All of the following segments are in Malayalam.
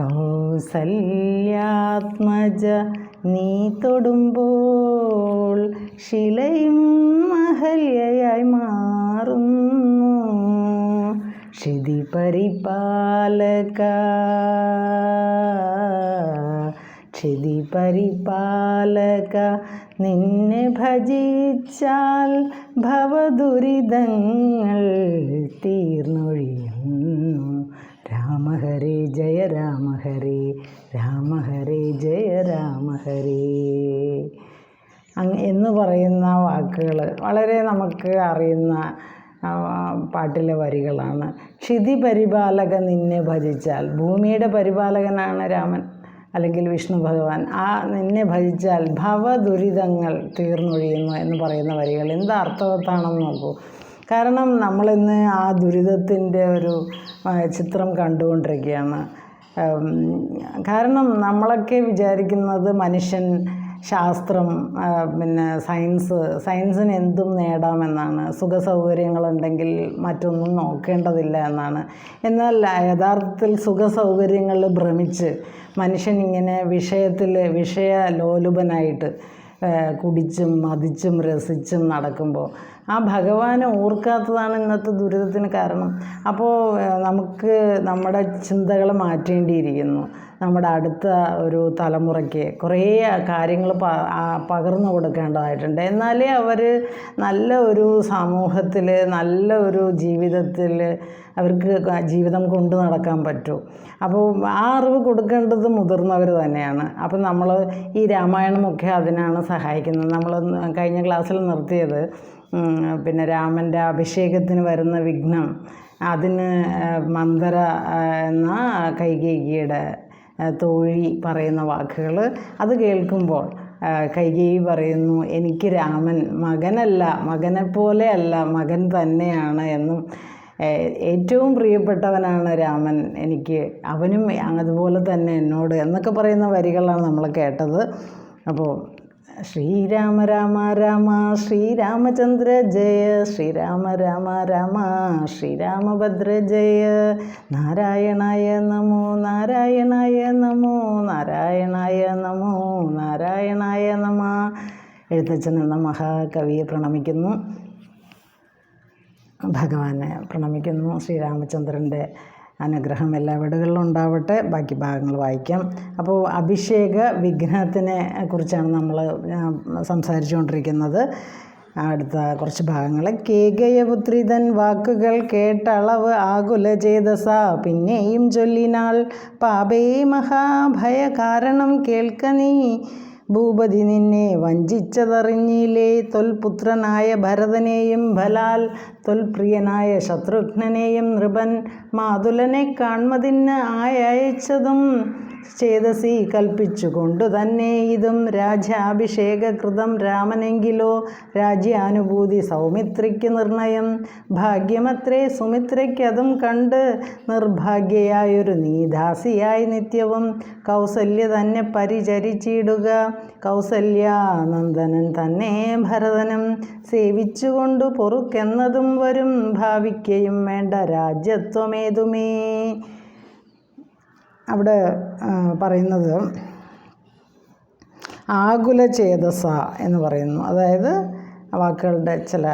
കൗസല്യാത്മജ നീ തൊടുമ്പോൾ ശിലയും അഹല്യയായി മാറുന്നു. ക്ഷിതി പരിപാലക ക്ഷിതി പരിപാലക നിന്നെ ഭജിച്ചാൽ ഭവദുരിതങ്ങൾ തീർന്നൊഴിയുന്നു. രാമ ഹരേ ജയ രാമ ഹരേ രാമ ഹരേ ജയ രാമ ഹരേ. എന്ന് പറയുന്ന വാക്കുകൾ വളരെ നമുക്ക് അറിയുന്ന പാട്ടിലെ വരികളാണ്. ക്ഷിതി പരിപാലക നിന്നെ ഭജിച്ചാൽ. ഭൂമിയുടെ പരിപാലകനാണ് രാമൻ അല്ലെങ്കിൽ വിഷ്ണു ഭഗവാൻ. ആ നിന്നെ ഭജിച്ചാൽ ഭവദുരിതങ്ങൾ തീർന്നൊഴിയുന്നു എന്ന് പറയുന്ന വരികൾ. എന്ത് അർത്ഥവത്താണെന്ന് നോക്കൂ. കാരണം നമ്മളിന്ന് ആ ദുരിതത്തിന്റെ ഒരു ചിത്രം കണ്ടുകൊണ്ടിരിക്കുകയാണ്. കാരണം നമ്മളൊക്കെ വിചാരിക്കുന്നത് മനുഷ്യൻ ശാസ്ത്രം പിന്നെ സയൻസ് സയൻസിന് എന്തും നേടാമെന്നാണ്. സുഖ സൗകര്യങ്ങളുണ്ടെങ്കിൽ മറ്റൊന്നും നോക്കേണ്ടതില്ല എന്നാണ്. എന്നാൽ യഥാർത്ഥത്തിൽ സുഖ സൗകര്യങ്ങളിൽ ഭ്രമിച്ച് മനുഷ്യൻ ഇങ്ങനെ വിഷയത്തിൽ വിഷയ ലോലുപനായിട്ട് കുടിച്ചും മതിച്ചും രസിച്ചും നടക്കുമ്പോൾ ആ ഭഗവാനെ ഓർക്കാത്തതാണ് ഇന്നത്തെ ദുരിതത്തിന് കാരണം. അപ്പോൾ നമുക്ക് നമ്മുടെ ചിന്തകൾ മാറ്റേണ്ടിയിരിക്കുന്നു. നമ്മുടെ അടുത്ത ഒരു തലമുറയ്ക്ക് കുറേ കാര്യങ്ങൾ പ പകർന്നു കൊടുക്കേണ്ടതായിട്ടുണ്ട്. എന്നാലേ അവർ നല്ല ഒരു സമൂഹത്തിൽ നല്ല ഒരു ജീവിതത്തിൽ അവർക്ക് ജീവിതം കൊണ്ടു നടക്കാൻ പറ്റൂ. അപ്പോൾ ആ അറിവ് കൊടുക്കേണ്ടത് മുതിർന്നവർ തന്നെയാണ്. അപ്പം നമ്മൾ ഈ രാമായണമൊക്കെ അതിനാണ് സഹായിക്കുന്നത്. നമ്മൾ കഴിഞ്ഞ ക്ലാസ്സിൽ നിർത്തിയത്. പിന്നെ രാമന്റെ അഭിഷേകത്തിന് വരുന്ന വിഘ്നം അതിന് മന്ദര എന്ന കൈകേയിയുടെ തോഴി പറയുന്ന വാക്കുകൾ അത് കേൾക്കുമ്പോൾ കൈകേയി പറയുന്നു എനിക്ക് രാമൻ മകനല്ല മകനെപ്പോലെ അല്ല മകൻ തന്നെയാണ് എന്നും ഏറ്റവും പ്രിയപ്പെട്ടവനാണ് രാമൻ എനിക്ക് അവനും അതുപോലെ തന്നെ എന്നോട് എന്നൊക്കെ പറയുന്ന വരികളാണ് നമ്മൾ കേട്ടത്. അപ്പോൾ ശ്രീരാമ രാമ രാമ ശ്രീരാമചന്ദ്ര ജയ ശ്രീരാമ രാമ രാമ ശ്രീരാമഭദ്ര ജയ. നാരായണായ നമോ നാരായണായ നമോ നാരായണായ നമോ നാരായണായ നമ. എഴുത്തച്ഛൻ എന്ന മഹാകവിയെ പ്രണമിക്കുന്നു. ഭഗവാനെ പ്രണമിക്കുന്നു ശ്രീരാമചന്ദ്രന്റെ അനുഗ്രഹം എല്ലാ വീടുകളിലും ഉണ്ടാവട്ടെ. ബാക്കി ഭാഗങ്ങൾ വായിക്കാം. അപ്പോൾ അഭിഷേക വിഘ്നത്തിനെ കുറിച്ചാണ് നമ്മൾ സംസാരിച്ചുകൊണ്ടിരിക്കുന്നത്. അടുത്ത കുറച്ച് ഭാഗങ്ങൾ കേകയപുത്രിതൻ വാക്കുകൾ കേട്ടളവ് ആകുല ചേതസ. പിന്നെയും ചൊല്ലിനാൾ പാപേ മഹാഭയ കാരണം കേൾക്ക നീ. ഭൂപതി നിന്നെ വഞ്ചിച്ചതറിഞ്ഞില്ലേ? തൊൽപുത്രനായ ഭരതനെയും ഫലാൽ തൊൽപ്രിയനായ ശത്രുഘ്നനെയും നൃപൻ മാതുലനെ കാൺമതിന് ആയച്ചതും ചേതസി കൽപ്പിച്ചുകൊണ്ടു തന്നെ ഇതും രാജ്യാഭിഷേകൃതം രാമനെങ്കിലോ രാജ്യാനുഭൂതി സൗമിത്രിക്ക് നിർണയം. ഭാഗ്യമത്രേ സുമിത്രയ്ക്കതും കണ്ട് നിർഭാഗ്യയായൊരു നീദാസിയായി നിത്യവും കൗസല്യ തന്നെ പരിചരിച്ചിടുക. കൗസല്യാനന്ദനൻ തന്നെ ഭരതനും സേവിച്ചുകൊണ്ടു പൊറുക്കെന്നതും വരും ഭാവിക്കയും വേണ്ട രാജ്യത്വമേതുമേ. അവിടെ പറയുന്നത് ആകുല ചേതസ എന്ന് പറയുന്നു. അതായത് വാക്കുകളുടെ ചില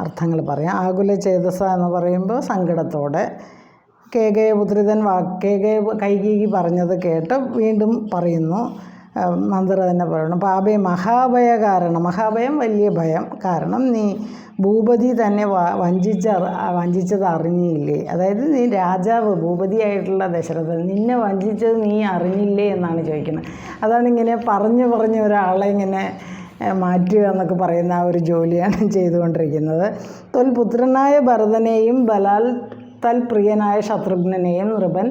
അർത്ഥങ്ങൾ പറയാം. ആകുല ചേതസ എന്ന് പറയുമ്പോൾ സങ്കടത്തോടെ കേകയപുത്രിതൻ വാ കേകയ കൈകേകി പറഞ്ഞത് കേട്ട് വീണ്ടും പറയുന്നു. മന്ത്രി തന്നെ പറയുന്നു പാപേ മഹാഭയ കാരണം മഹാഭയം വലിയ ഭയം കാരണം നീ ഭൂപതി തന്നെ വഞ്ചിച്ച വഞ്ചിച്ചത് അറിഞ്ഞില്ലേ? അതായത് നീ രാജാവ് ഭൂപതിയായിട്ടുള്ള ദശരഥൻ നിന്നെ വഞ്ചിച്ചത് നീ അറിഞ്ഞില്ലേ എന്നാണ് ചോദിക്കുന്നത്. അതാണ് ഇങ്ങനെ പറഞ്ഞു പറഞ്ഞ് ഒരാളെ ഇങ്ങനെ മാറ്റുക എന്നൊക്കെ പറയുന്ന ആ ഒരു ജോലിയാണ് ചെയ്തുകൊണ്ടിരിക്കുന്നത്. തൊൽപുത്രനായ ഭരതനെയും ബലാൽ തൽപ്രിയനായ ശത്രുഘ്നെയും നൃപൻ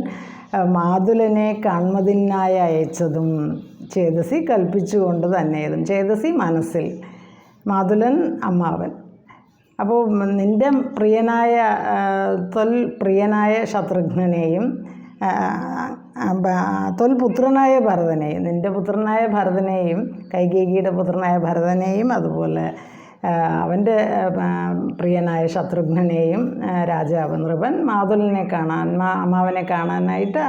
മാതുലനെ കൺമതിനായി അയച്ചതും ചേതസി കൽപ്പിച്ചുകൊണ്ട് തന്നെയതും ചേതസി മനസ്സിൽ. മാതുലൻ അമ്മാവൻ. അപ്പോൾ നിന്റെ പ്രിയനായ തൊൽ പ്രിയനായ ശത്രുഘ്നെയും ആ, ആ, തൊൽ പുത്രനായ ഭരതനെയും നിന്റെ പുത്രനായ ഭരതനെയും കൈകേകിയുടെ പുത്രനായ ഭരതനെയും അതുപോലെ അവന്റെ പ്രിയനായ ശത്രുഘ്നെയും രാജാവ് നൃപൻ മാതുലിനെ കാണാൻ അമ്മാവനെ കാണാനായിട്ട്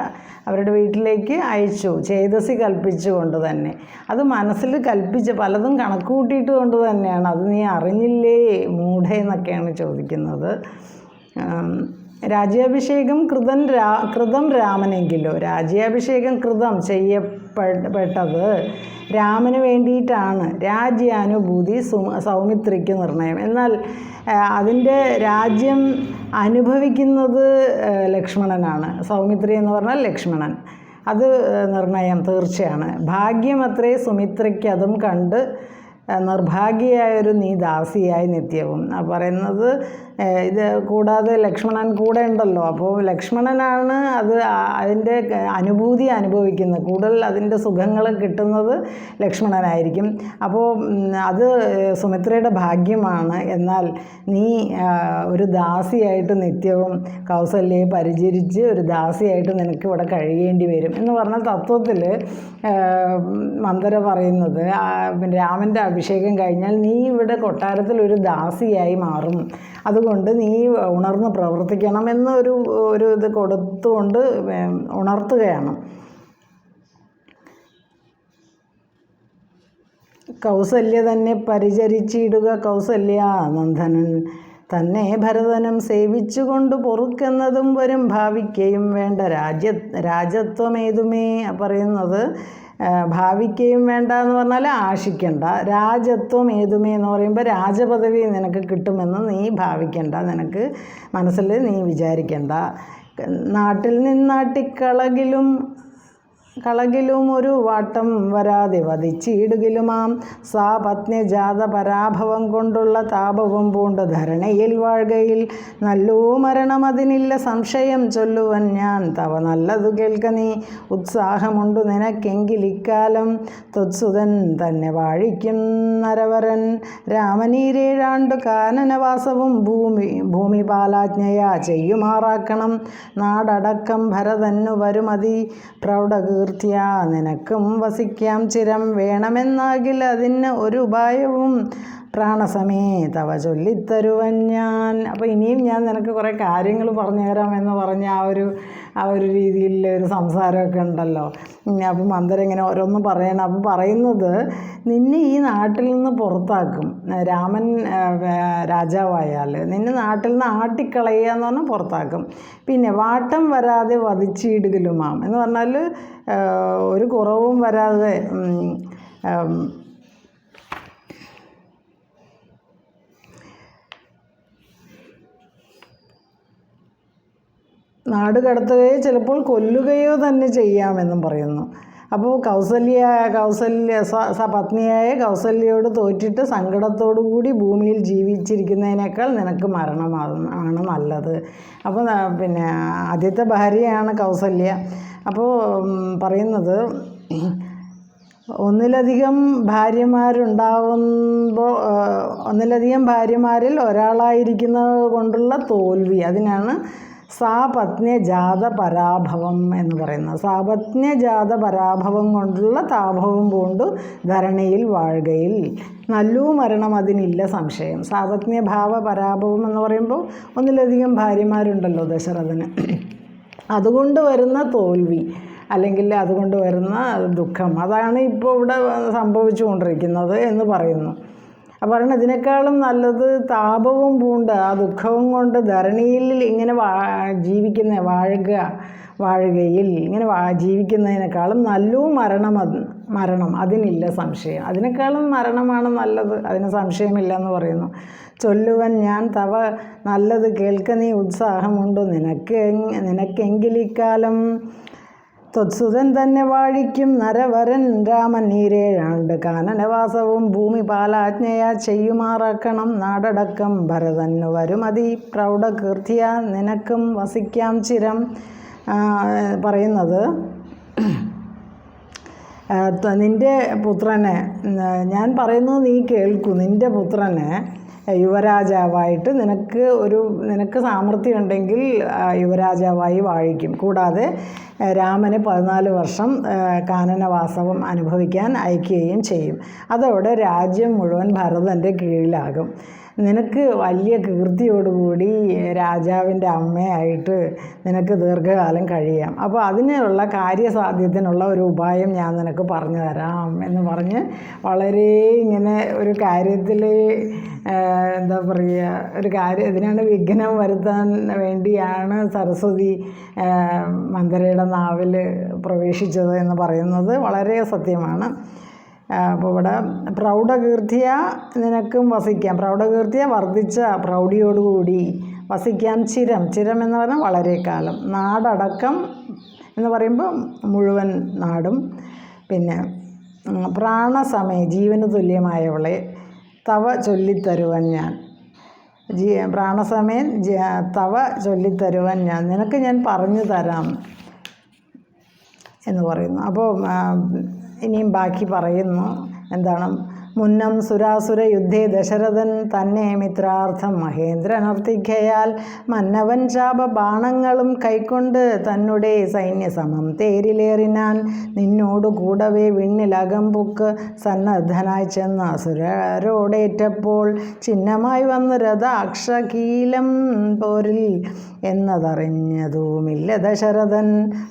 അവരുടെ വീട്ടിലേക്ക് അയച്ചു. ചേതസി കൽപ്പിച്ചുകൊണ്ട് തന്നെ. അത് മനസ്സിൽ കൽപ്പിച്ച് പലതും കണക്ക് കൂട്ടിയിട്ട് കൊണ്ട് തന്നെയാണ്. അത് നീ അറിഞ്ഞില്ലേ? മൂഢ എന്നൊക്കെയാണ് ചോദിക്കുന്നത്. രാജ്യാഭിഷേകം കൃതൻ രാ കൃതം രാമനെങ്കിലോ? രാജ്യാഭിഷേകം കൃതം ചെയ്യപ്പെട്ടത് രാമന് വേണ്ടിയിട്ടാണ്. രാജ്യാനുഭൂതി സു സൗമിത്രിക്ക് നിർണയം. എന്നാൽ അതിന്റെ രാജ്യം അനുഭവിക്കുന്നത് ലക്ഷ്മണനാണ്. സൗമിത്രി എന്ന് പറഞ്ഞാൽ ലക്ഷ്മണൻ. അത് നിർണയം തീർച്ചയാണ്. ഭാഗ്യമത്രേ സുമിത്രയ്ക്ക് അതും കണ്ട് നിർഭാഗ്യയായൊരു നീ ദാസിയായി നിത്യവും. ആ പറയുന്നത് ഇത് കൂടാതെ ലക്ഷ്മണൻ കൂടെ ഉണ്ടല്ലോ. അപ്പോൾ ലക്ഷ്മണനാണ് അത് അതിന്റെ അനുഭൂതി അനുഭവിക്കുന്നത്. കൂടുതൽ അതിന്റെ സുഖങ്ങൾ കിട്ടുന്നത് ലക്ഷ്മണനായിരിക്കും. അപ്പോൾ അത് സുമിത്രയുടെ ഭാഗ്യമാണ്. എന്നാൽ നീ ഒരു ദാസിയായിട്ട് നിത്യവും കൗസല്യയെ പരിചരിച്ച് ഒരു ദാസിയായിട്ട് നിനക്ക് ഇവിടെ കഴിയേണ്ടി വരും. എന്ന് പറഞ്ഞ തത്വത്തിൽ മന്ദര പറയുന്നത് രാമന്റെ അഭിഷേകം കഴിഞ്ഞാൽ നീ ഇവിടെ കൊട്ടാരത്തിൽ ഒരു ദാസിയായി മാറും. അതുകൊണ്ട് നീ ഉണർന്ന് പ്രവർത്തിക്കണം എന്നൊരു ഒരു ഇത് കൊടുത്തുകൊണ്ട് ഉണർത്തുകയാണ്. കൗസല്യ തന്നെ പരിചരിച്ചിടുക കൗസല്യ നന്ദനൻ. തന്നെ ഭരതനും സേവിച്ചുകൊണ്ട് പൊറുക്കുന്നതും വരും ഭാവിക്കുകയും വേണ്ട രാജ്യ രാജത്വമേതുമേ പറയുന്നത് ആ, ഭാവിക്കയും വേണ്ട എന്ന് പറഞ്ഞാൽ ആശിക്കണ്ട. രാജത്വം ഏതുമേ എന്ന് പറയുമ്പോൾ രാജപദവി നിനക്ക് കിട്ടുമെന്ന് നീ ഭാവിക്കണ്ട. നിനക്ക് മനസ്സിൽ നീ വിചാരിക്കണ്ട. നാട്ടിൽ നിന്നാട്ടിക്കളകിലും കളകിലും ഒരു വാട്ടം വരാതെ വധിച്ചിടുകിലുമാം. സാപത്നിജാത പരാഭവം കൊണ്ടുള്ള താപവും പൂണ്ട് ധരണയിൽ വാഴുകയിൽ. നല്ലോ മരണം അതിനില്ല സംശയം ചൊല്ലുവൻ ഞാൻ. തവ നല്ലതു കേൾക്ക നീ. ഉത്സാഹമുണ്ടു നിനക്കെങ്കിൽ ഇക്കാലം. തൊത്സുതൻ തന്നെ വാഴിക്കും നരവരൻ. രാമനീരേഴാണ്ട് കാനനവാസവും ഭൂമി ഭൂമിപാലാജ്ഞയാ ചെയ്യുമാറാക്കണം. നാടടക്കം ഭരതന്നു വരുമതി. പ്രൗഢകീർത്തിയ നിനക്കും വസിക്കാം ചിരം വേണമെന്നാകിൽ അതിന് ഒരു ഉപായവും. പ്രാണസമേ തവ ചൊല്ലിത്തരുവൻ ഞാൻ. അപ്പോൾ ഇനിയും ഞാൻ നിനക്ക് കുറേ കാര്യങ്ങൾ പറഞ്ഞു തരാമെന്ന് പറഞ്ഞ ആ ഒരു ആ ഒരു രീതിയിൽ ഒരു സംസാരമൊക്കെ ഉണ്ടല്ലോ. അപ്പം മന്ദരം ഇങ്ങനെ ഓരോന്നും പറയണം. അപ്പം പറയുന്നത് നിന്നെ ഈ നാട്ടിൽ നിന്ന് പുറത്താക്കും. രാമൻ രാജാവായാൽ നിന്നെ നാട്ടിൽ നിന്ന് ആട്ടിക്കളയുക എന്ന് പറഞ്ഞാൽ പുറത്താക്കും. പിന്നെ വാട്ടം വരാതെ വധിച്ചിടുകലുമാം എന്ന് പറഞ്ഞാൽ ഒരു കുറവും വരാതെ നാട് കടത്തുകയോ ചിലപ്പോൾ കൊല്ലുകയോ തന്നെ ചെയ്യാമെന്നും പറയുന്നു. അപ്പോൾ കൗസല്യ കൗസല്യ പത്നിയായ കൗസല്യയോട് തോറ്റിട്ട് സങ്കടത്തോടു കൂടി ഭൂമിയിൽ ജീവിച്ചിരിക്കുന്നതിനേക്കാൾ നിനക്ക് മരണമാകുന്ന ആണ് നല്ലത്. അപ്പോൾ പിന്നെ ആദ്യത്തെ ഭാര്യയാണ് കൗസല്യ. അപ്പോൾ പറയുന്നത് ഒന്നിലധികം ഭാര്യമാരുണ്ടാവുമ്പോൾ ഒന്നിലധികം ഭാര്യമാരിൽ ഒരാളായിരിക്കുന്നത് കൊണ്ടുള്ള തോൽവി അതിനാണ് സാപത്ന്യ ജാത പരാഭവം എന്ന് പറയുന്നത് സാപത്നജാത പരാഭവം കൊണ്ടുള്ള താപവും പൂണ്ടു ധരണിയിൽ വാഴുകയിൽ. നല്ലൂ മരണം അതിനില്ല സംശയം. സാപത്നഭാവ പരാഭവം എന്ന് പറയുമ്പോൾ ഒന്നിലധികം ഭാര്യമാരുണ്ടല്ലോ ദശരഥന്. അതുകൊണ്ട് വരുന്ന തോൽവി അല്ലെങ്കിൽ അതുകൊണ്ട് വരുന്ന ദുഃഖം അതാണ് ഇപ്പോൾ ഇവിടെ സംഭവിച്ചുകൊണ്ടിരിക്കുന്നത് എന്ന് പറയുന്നു. അപ്പോൾ പറയുന്നത് ഇതിനേക്കാളും നല്ലത് താപവും പൂണ്ട് ആ ദുഃഖവും കൊണ്ട് ധരണിയിൽ ഇങ്ങനെ വാ ജീവിക്കുന്ന വാഴുക വാഴുകയിൽ ഇങ്ങനെ വാ ജീവിക്കുന്നതിനേക്കാളും നല്ലോ മരണം അത് മരണം. അതിനില്ല സംശയം. അതിനേക്കാളും മരണമാണ് നല്ലത്. അതിന് സംശയമില്ല എന്ന് പറയുന്നു. ചൊല്ലുവൻ ഞാൻ തവ നല്ലത് കേൾക്ക നീ ഉത്സാഹമുണ്ടോ? നിനക്ക് നിനക്കെങ്കിൽ നിനക്കെങ്കിലിക്കാലം ത്വത്സുതൻ തന്നെ വാഴിക്കും നരവരൻ രാമൻ നീരേഴാണ്ട് കാനനവാസവും ഭൂമി പാലാജ്ഞയാ ചെയ്യുമാറാക്കണം നാടടക്കം ഭരതന്നു വരുമതി. പ്രൗഢകീർത്തിയ നിനക്കും വസിക്കാം ചിരം. പറയുന്നത് നിന്റെ പുത്രനെ ഞാൻ പറയുന്നത് നീ കേൾക്കൂ. നിന്റെ പുത്രനെ യുവരാജാവായിട്ട് നിനക്ക് ഒരു നിനക്ക് സാമർഥ്യം ഉണ്ടെങ്കിൽ യുവരാജാവായി വാഴിക്കും. കൂടാതെ രാമന് പതിനാല് വർഷം കാനനവാസവം അനുഭവിക്കാൻ അയക്കുകയും ചെയ്യും. അതോടെ രാജ്യം മുഴുവൻ ഭരതന്റെ കീഴിലാകും. നിനക്ക് വലിയ കീർത്തിയോടുകൂടി രാജാവിന്റെ അമ്മയായിട്ട് നിനക്ക് ദീർഘകാലം കഴിയാം. അപ്പോൾ അതിനുള്ള കാര്യസാധ്യത്തിനുള്ള ഒരു ഉപായം ഞാൻ നിനക്ക് പറഞ്ഞു തരാം എന്ന് പറഞ്ഞ് വളരെ ഇങ്ങനെ ഒരു കാര്യത്തിൽ എന്താ പറയുക ഒരു കാര്യം ഇതിനാണ് വിഘ്നം വരുത്താൻ വേണ്ടിയാണ് സരസ്വതി മന്ദരയുടെ നാവിൽ പ്രവേശിച്ചത് എന്ന് പറയുന്നത് വളരെ സത്യമാണ്. അപ്പോൾ ഇവിടെ പ്രൗഢകീർത്തിയ നിനക്കും വസിക്കാം. പ്രൗഢകീർത്തിയ വർദ്ധിച്ച പ്രൗഢിയോടുകൂടി വസിക്കാം ചിരം. ചിരം എന്ന് പറഞ്ഞാൽ വളരെ കാലം. നാടടക്കം എന്ന് പറയുമ്പോൾ മുഴുവൻ നാടും. പിന്നെ പ്രാണസമയം ജീവന് തുല്യമായവളെ തവ ചൊല്ലിത്തരുവൻ ഞാൻ. ജീ പ്രാണസമയം തവ ചൊല്ലിത്തരുവൻ ഞാൻ. നിനക്ക് ഞാൻ പറഞ്ഞു തരാം എന്ന് പറയുന്നു. അപ്പോൾ ഇനിയും ബാക്കി പറയുന്നു. എന്താണ്? മുന്നം സുരാസുര യുദ്ധേ ദശരഥൻ തന്നെ മിത്രാർത്ഥം മഹേന്ദ്രനർത്തിക്കയാൽ മന്നവൻ ശാപ ബാണങ്ങളും കൈക്കൊണ്ട് തന്നുടെ സൈന്യസമം തേരിലേറിനാൻ നിന്നോട് കൂടവേ വിണ്ണിലകമ്പുക്ക് സന്നദ്ധനായി ചെന്ന അസുരരോടേറ്റപ്പോൾ ചിഹ്നമായി വന്നു രഥാക്ഷകീലം പോരിൽ എന്നതറിഞ്ഞതുമില്ല ദശരഥൻ.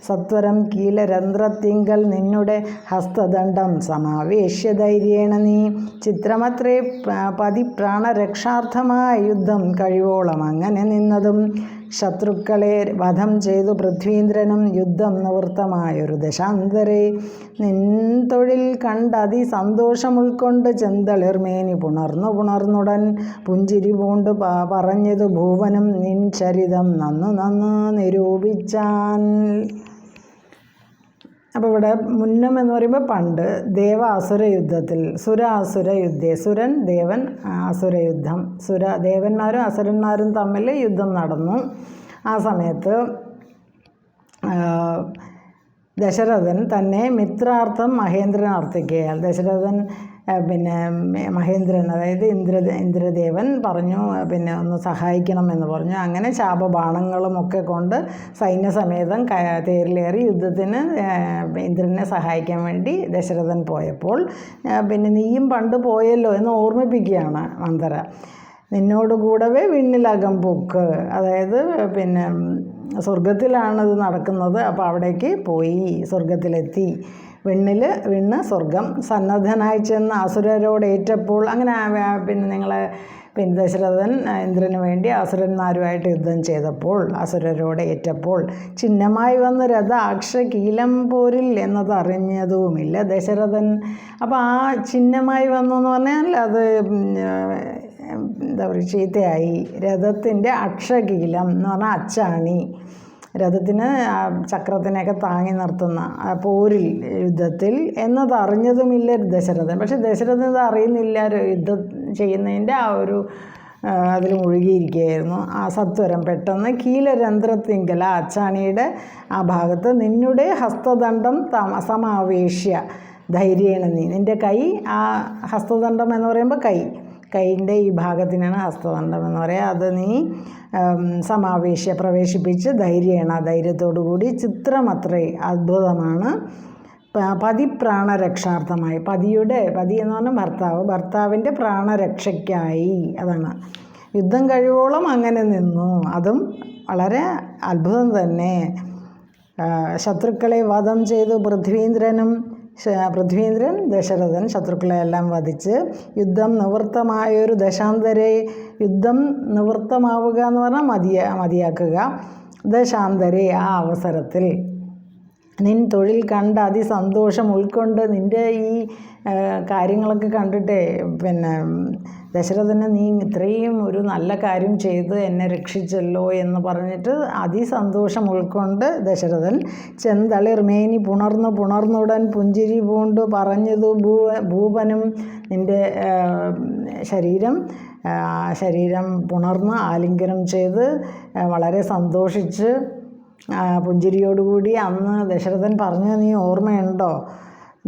സത്വരം കീലരന്ധ്രത്തിങ്കൽ നിന്നുടെ ഹസ്തദണ്ഡം സമാവേശ്യ ധൈര്യേണ നീ. ചിത്രമത്രേ പ- പതി പ്രാണരക്ഷാർത്ഥമായ യുദ്ധം കഴിവോളം അങ്ങനെ നിന്നതും ശത്രുക്കളെ വധം ചെയ്തു പൃഥ്വീന്ദ്രനും യുദ്ധം നിവൃത്തമായൊരു ദശാന്തരെ. നിൻ തൊഴിൽ കണ്ടതി സന്തോഷം ഉൾക്കൊണ്ട് ചെന്തളിർമേനി പുണർന്നു പുണർന്നുടൻ പുഞ്ചിരി പൂണ്ട് പറഞ്ഞതു ഭൂവനും നിൻ ചരിതം നന്നു നന്നു നിരൂപിച്ചാൻ. അപ്പോൾ ഇവിടെ മുന്നം എന്ന് പറയുമ്പോൾ പണ്ട് ദേവാസുര യുദ്ധത്തിൽ സുരാസുര യുദ്ധേ സുരൻ ദേവൻ അസുര യുദ്ധം. സുര ദേവന്മാരും അസുരന്മാരും തമ്മിൽ യുദ്ധം നടന്നു. ആ സമയത്ത് ദശരഥൻ തന്നെ മിത്രാർത്ഥം മഹേന്ദ്രൻ അർത്ഥിക്കുകയാൽ ദശരഥൻ പിന്നെ മഹേന്ദ്രൻ അതായത് ഇന്ദ്ര ഇന്ദ്രദേവൻ പറഞ്ഞു പിന്നെ ഒന്ന് സഹായിക്കണം എന്ന് പറഞ്ഞു. അങ്ങനെ ശാപബാണങ്ങളും ഒക്കെ കൊണ്ട് സൈന്യസമേതം തേരിലേറി യുദ്ധത്തിന് ഇന്ദ്രനെ സഹായിക്കാൻ വേണ്ടി ദശരഥൻ പോയപ്പോൾ പിന്നെ നീയും പണ്ട് പോയല്ലോ എന്ന് ഓർമ്മിപ്പിക്കുകയാണ് മന്ദര നിന്നോട് കൂടവേ വിണ്ണിലകം പൊക്ക്. അതായത് പിന്നെ സ്വർഗത്തിലാണ് ഇത് നടക്കുന്നത്. അപ്പോൾ അവിടേക്ക് പോയി സ്വർഗത്തിലെത്തി വിണ്ണിൽ വിണ്ണ് സ്വർഗം സന്നദ്ധനായി ചെന്ന് അസുരരോട് ഏറ്റപ്പോൾ അങ്ങനെ പിന്നെ നിങ്ങളെ പിന്നെ ദശരഥൻ ഇന്ദ്രന് വേണ്ടി അസുരന്മാരുമായിട്ട് യുദ്ധം ചെയ്തപ്പോൾ അസുരരോട് ഏറ്റപ്പോൾ ചിഹ്നമായി വന്ന രഥ അക്ഷകീലം പോരിൽ എന്നതറിഞ്ഞതുമില്ല ദശരഥൻ. അപ്പോൾ ആ ചിഹ്നമായി വന്നു എന്ന് പറഞ്ഞാൽ അത് എന്താ പറയുക ചീത്തയായി. രഥത്തിന്റെ അക്ഷകീലം എന്ന് പറഞ്ഞാൽ അച്ചാണി. രഥത്തിന് ചക്രത്തിനെയൊക്കെ താങ്ങി നിർത്തുന്ന പോരിൽ യുദ്ധത്തിൽ എന്നതറിഞ്ഞതുമില്ല ദശരഥൻ. പക്ഷെ ദശരഥൻ ഇത് അറിയുന്നില്ല യുദ്ധം ചെയ്യുന്നതിന്റെ ആ ഒരു അതിൽ മുഴുകിയിരിക്കുകയായിരുന്നു. ആ സത്വരം പെട്ടെന്ന് കീലരന്ധ്രത്തിങ്കൽ ആ അച്ചാണിയുടെ ആ ഭാഗത്ത് നിന്നുടെ ഹസ്തദണ്ഡം തമ സമാവേശ്യ ധൈര്യേണ നീ. നിന്റെ കൈ ആ ഹസ്തദണ്ഡം എന്ന് പറയുമ്പോൾ കൈ. കൈയിന്റെ ഈ ഭാഗത്തിനാണ് ഹസ്തദണ്ഡം എന്ന് പറയുക അത് നീ സമാവേശ പ്രവേശിപ്പിച്ച് ധൈര്യേണ ധൈര്യത്തോടു കൂടി ചിത്രമത്രേ അത്ഭുതമാണ്. പതി പ്രാണരക്ഷാർത്ഥമായി പതിയുടെ പതി എന്ന് പറഞ്ഞാൽ ഭർത്താവ്. ഭർത്താവിന്റെ പ്രാണരക്ഷയ്ക്കായി അതാണ്. യുദ്ധം കഴിവോളം അങ്ങനെ നിന്നു. അതും വളരെ അത്ഭുതം തന്നെ. ശത്രുക്കളെ വധം ചെയ്തു. പൃഥ്വീന്ദ്രനും പൃഥ്വീന്ദ്രൻ ദശരഥൻ ശത്രുക്കളെ എല്ലാം വധിച്ച് യുദ്ധം നിവൃത്തമായൊരു ദശാന്തരെ യുദ്ധം നിവൃത്തമാവുക എന്ന് പറഞ്ഞാൽ മതിയ മതിയാക്കുക. ദശാന്തരെ ആ അവസരത്തിൽ നിൻ തൊഴിൽ കണ്ട് അതിസന്തോഷം ഉൾക്കൊണ്ട് നിന്റെ ഈ കാര്യങ്ങളൊക്കെ കണ്ടിട്ടേ പിന്നെ ദശരഥന് നീ ഇത്രയും ഒരു നല്ല കാര്യം ചെയ്ത് എന്നെ രക്ഷിച്ചല്ലോ എന്ന് പറഞ്ഞിട്ട് അതിസന്തോഷം ഉൾക്കൊണ്ട് ദശരഥൻ ചെന്തളിർമേനി പുണർന്നു പുണർന്നുടൻ പുഞ്ചിരി പൂണ്ട് പറഞ്ഞതു ഭൂ ഭൂപനും നിന്റെ ശരീരം ശരീരം പുണർന്ന് ആലിംഗനം ചെയ്ത് വളരെ സന്തോഷിച്ച് പുഞ്ചിരിയോടുകൂടി അന്ന് ദശരഥൻ പറഞ്ഞു നീ ഓർമ്മയുണ്ടോ?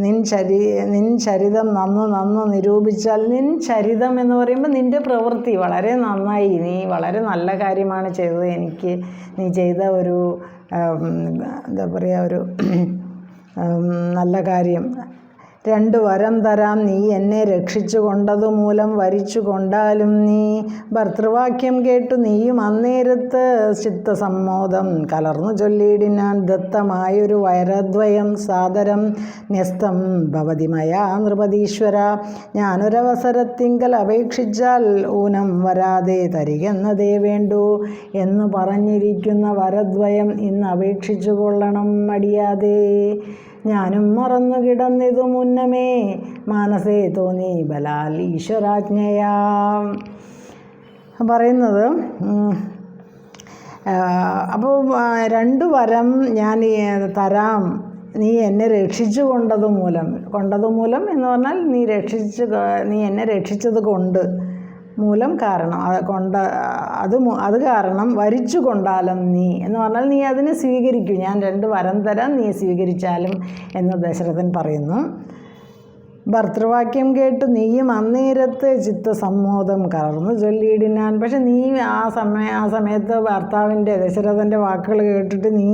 നിൻ ചരി നിൻ ചരിതം നന്നു നന്നു നിരൂപിച്ചാൽ നിൻ ചരിതം എന്ന് പറയുമ്പോൾ നിന്റെ പ്രവൃത്തി വളരെ നന്നായി. നീ വളരെ നല്ല കാര്യമാണ് ചെയ്തത്. എനിക്ക് നീ ചെയ്ത ഒരു എന്താ പറയുക ഒരു നല്ല കാര്യം. രണ്ട് വരം തരാം. നീ എന്നെ രക്ഷിച്ചു കൊണ്ടതുമൂലം വരിച്ചു കൊണ്ടാലും നീ ഭർത്തൃവാക്യം കേട്ടു നീയും അന്നേരത്ത് ചിത്തസമ്മോദം കലർന്നു ചൊല്ലിയിടിനാൻ ദത്തമായൊരു വൈരദ്വയം സാദരം ന്യസ്തം ഭവതിമയാ നൃപതീശ്വര. ഞാനൊരവസരത്തിങ്കൽ അപേക്ഷിച്ചാൽ ഊനം വരാതെ തരികെന്നതേ വേണ്ടു എന്ന് പറഞ്ഞിരിക്കുന്ന വരദ്വയം ഇന്ന് അപേക്ഷിച്ചു കൊള്ളണം മടിയാതെ. ഞാനും മറന്നു കിടന്നിതു മുന്നമേ. മാനസേ തോന്നി ബലാൽ ഈശ്വരാജ്ഞയാ പറയുന്നത് അപ്പോൾ രണ്ടു വരം ഞാൻ തരാം. നീ എന്നെ രക്ഷിച്ചു കൊണ്ടതുമൂലം. കൊണ്ടതുമൂലം എന്ന് പറഞ്ഞാൽ നീ രക്ഷിച്ച് നീ എന്നെ രക്ഷിച്ചത് കൊണ്ട്. മൂലം കാരണം. കൊണ്ട് അത് അത് കാരണം വരിച്ചു കൊണ്ടാലും നീ. എന്ന് പറഞ്ഞാൽ നീ അതിനെ സ്വീകരിക്കൂ. ഞാൻ രണ്ട് വരം തരാം നീ സ്വീകരിച്ചാലും എന്ന് ദശരഥൻ പറയുന്നു. ഭർത്തൃവാക്യം കേട്ട് നീയും അന്നേരത്ത് ചിത്തസമ്മോദം കലർന്നു ചൊല്ലിയിടിനാൻ. പക്ഷെ നീ ആ സമയ ആ സമയത്ത് ഭർത്താവിന്റെ ദശരഥന്റെ വാക്കുകൾ കേട്ടിട്ട് നീ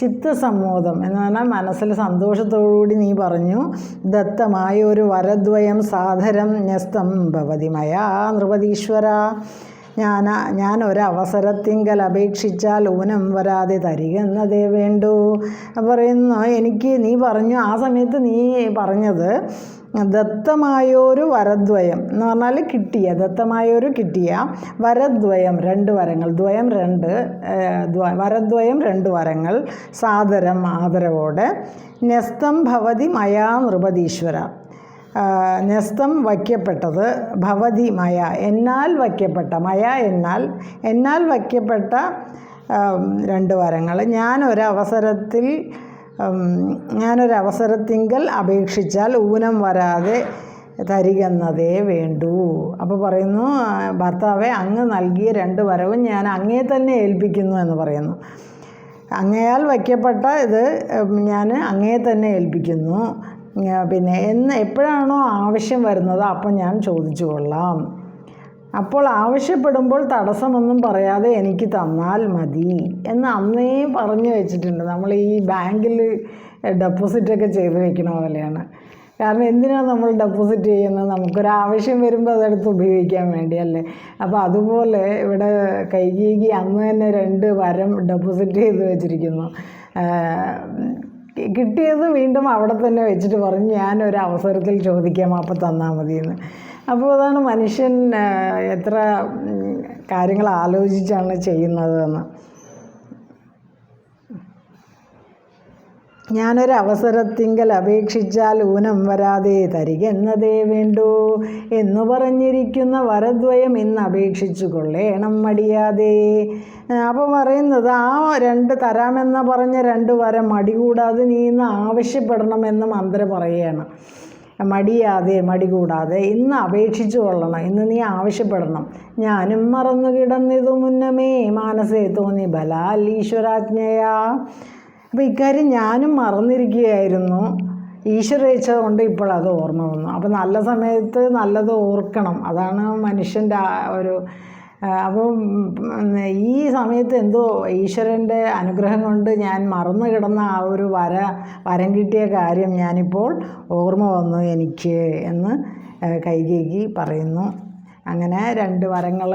ചിത്തസമ്മോദം എന്ന് പറഞ്ഞാൽ മനസ്സിൽ സന്തോഷത്തോടുകൂടി നീ പറഞ്ഞു ദത്തമായ ഒരു വരദ്വയം സാധരം ന്യസ്തം ഭവതിമയാ നൃപതീശ്വര. ഞാൻ ഞാൻ ഒരവസരത്തിങ്കൽ അപേക്ഷിച്ചാൽ ഊനം വരാതെ തരിക എന്നതേ വേണ്ടൂ. പറയുന്നു. എനിക്ക് നീ പറഞ്ഞു ആ സമയത്ത് നീ പറഞ്ഞത് ദത്തമായൊരു വരദ്വയം എന്ന് പറഞ്ഞാൽ കിട്ടിയ ദത്തമായൊരു കിട്ടിയ വരദ്വയം രണ്ട് വരങ്ങൾ. ദ്വയം രണ്ട് വരദ്വയം രണ്ട് വരങ്ങൾ. സാദരം ആദരവോടെ. നെസ്തം ഭവതി മയാ നൃപതീശ്വര. നെസ്തം വയ്ക്കപ്പെട്ടത് ഭവതി മയ എന്നാൽ വയ്ക്കപ്പെട്ട മയ എന്നാൽ എന്നാൽ വയ്ക്കപ്പെട്ട രണ്ട് വരങ്ങൾ. ഞാനൊരവസരത്തിൽ ഞാനൊരവസരത്തിങ്കൽ അപേക്ഷിച്ചാൽ ഊനം വരാതെ തരികെന്നതേ വേണ്ടൂ. അപ്പോൾ പറയുന്നു ഭർത്താവെ അങ്ങ് നൽകിയ രണ്ട് വരവും ഞാൻ അങ്ങേ തന്നെ ഏൽപ്പിക്കുന്നു എന്ന് പറയുന്നു. അങ്ങയാൽ വയ്ക്കപ്പെട്ട ഇത് ഞാൻ അങ്ങേ തന്നെ ഏൽപ്പിക്കുന്നു. പിന്നെ എന്ന് എപ്പോഴാണോ ആവശ്യം വരുന്നത് അപ്പം ഞാൻ ചോദിച്ചു കൊള്ളാം. അപ്പോൾ ആവശ്യപ്പെടുമ്പോൾ തടസ്സമൊന്നും പറയാതെ എനിക്ക് തന്നാൽ മതി എന്ന് അന്നേ പറഞ്ഞു വെച്ചിട്ടുണ്ട്. നമ്മൾ ഈ ബാങ്കിൽ ഡെപ്പോസിറ്റൊക്കെ ചെയ്ത് വെക്കണ പോലെയാണ്. കാരണം എന്തിനാണ് നമ്മൾ ഡെപ്പോസിറ്റ് ചെയ്യുന്നത്? നമുക്കൊരാവശ്യം വരുമ്പോൾ അതെടുത്ത് ഉപയോഗിക്കാൻ വേണ്ടിയല്ലേ. അപ്പോൾ അതുപോലെ ഇവിടെ കൈകീകി അന്ന് തന്നെ രണ്ട് വരം ഡെപ്പോസിറ്റ് ചെയ്ത് വെച്ചിരിക്കുന്നു. കിട്ടിയത് വീണ്ടും അവിടെ തന്നെ വെച്ചിട്ട് പറഞ്ഞു ഞാനൊരു അവസരത്തിൽ ചോദിക്കാം അപ്പോൾ തന്നാൽ മതിയെന്ന്. അപ്പോൾ അതാണ് മനുഷ്യൻ എത്ര കാര്യങ്ങൾ ആലോചിച്ചാണ് ചെയ്യുന്നതെന്ന്. ഞാനൊരു അവസരത്തിങ്കൽ അപേക്ഷിച്ചാൽ ഊനം വരാതെ തരിക എന്നതേ വേണ്ടൂ എന്ന് പറഞ്ഞിരിക്കുന്ന വരദ്വയം ഇന്ന് അപേക്ഷിച്ചു കൊള്ളേണം മടിയാതെ അപ്പോൾ പറയുന്നത് ആ രണ്ട് തരാമെന്ന് പറഞ്ഞ രണ്ട് വരം മടി കൂടാതെ നീ ഇന്ന് ആവശ്യപ്പെടണമെന്ന് മന്ത്രി പറയുകയാണ്. മടിയാതെ മടി കൂടാതെ ഇന്ന് അപേക്ഷിച്ചു കൊള്ളണം. ഇന്ന് നീ ആവശ്യപ്പെടണം. ഞാനും മറന്നു കിടന്നിതു മുന്നമേ. മാനസേ തോന്നി ബലാൽ ഈശ്വരാജ്ഞയാ അപ്പോൾ ഇക്കാര്യം ഞാനും മറന്നിരിക്കുകയായിരുന്നു. ഈശ്വരേച്ഛ കൊണ്ട് ഇപ്പോൾ ഓർമ്മ വന്നു. അപ്പോൾ നല്ല സമയത്ത് നല്ലത് ഓർക്കണം. അതാണ് മനുഷ്യന്റെ ഒരു ആ, അപ്പം ഈ സമയത്ത് എന്തോ ഈശ്വരന്റെ അനുഗ്രഹം കൊണ്ട് ഞാൻ മറന്നു കിടന്ന ആ ഒരു വര വരം കിട്ടിയ കാര്യം ഞാനിപ്പോൾ ഓർമ്മ വന്നു എനിക്ക് എന്ന് കൈകേകി പറയുന്നു. അങ്ങനെ രണ്ട് വരങ്ങൾ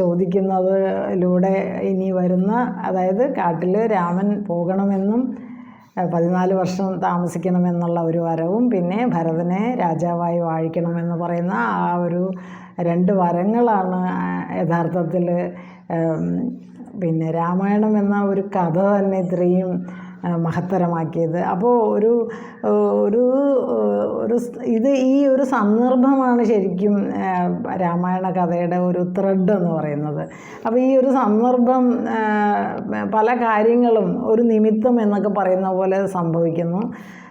ചോദിക്കുന്നതിലൂടെ ഇനി വരുന്ന അതായത് കാട്ടിൽ രാമൻ പോകണമെന്നും പതിനാല് വർഷം താമസിക്കണമെന്നുള്ള ഒരു വരവും പിന്നെ ഭരതനെ രാജാവായി വാഴിക്കണമെന്ന് പറയുന്ന ആ ഒരു രണ്ട് വരങ്ങളാണ് യഥാർത്ഥത്തിൽ പിന്നെ രാമായണം എന്ന ഒരു കഥ തന്നെ ഇത്രയും മഹത്തരമാക്കിയത്. അപ്പോൾ ഒരു ഒരു ഒരു ഇത് ഈ ഒരു സന്ദർഭമാണ് ശരിക്കും രാമായണ കഥയുടെ ഒരു ത്രെഡ് എന്ന് പറയുന്നത്. അപ്പോൾ ഈ ഒരു സന്ദർഭം പല കാര്യങ്ങളും ഒരു നിമിത്തം എന്നൊക്കെ പറയുന്ന പോലെ സംഭവിക്കുന്നു.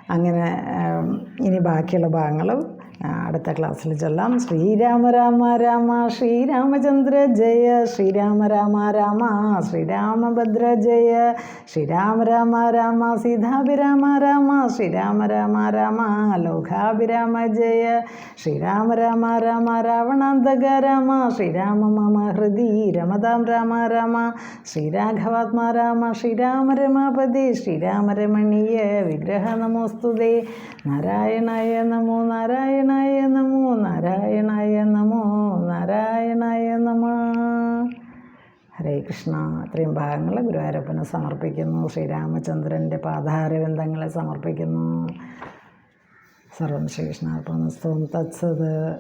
അങ്ങനെ ഇനി ബാക്കിയുള്ള ഭാഗങ്ങൾ ആ, അടുത്ത ക്ലാസ്സിൽ ചൊല്ലാം. ശ്രീരാമ രാമ രാമ ശ്രീരാമചന്ദ്ര ജയ ശ്രീരാമ രാമ രാമ ശ്രീരാമഭദ്ര ജയ ശ്രീരാമ രാമ രാമ സീതാഭിരാമ രാമ ശ്രീരാമ രാമ രാമ ലോകാഭിരാമ ജയ ശ്രീരാമ രാമ രാമ രാവണാന്തക രാമ ശ്രീരാമ മമ ഹൃദി രമതാം രാമ രാമ ശ്രീരാഘവാത്മാ രാമ ശ്രീരാമ രമാപതി ശ്രീരാമ രമണീയ വിഗ്രഹ നമോസ്തുതേ. നാരായണായ നമോ നാരായണായ നമോ നാരായണായ നമോ നാരായണായ നമ. ഹരേ കൃഷ്ണ. ഇത്രയും ഭാഗങ്ങൾ ഗുരുവായൂരപ്പന് സമർപ്പിക്കുന്നു. ശ്രീരാമചന്ദ്രന്റെ പാതാരബന്ധങ്ങളെ സമർപ്പിക്കുന്നു. സർവം ശ്രീകൃഷ്ണാർപ്പണസ്തോം തത്സത്.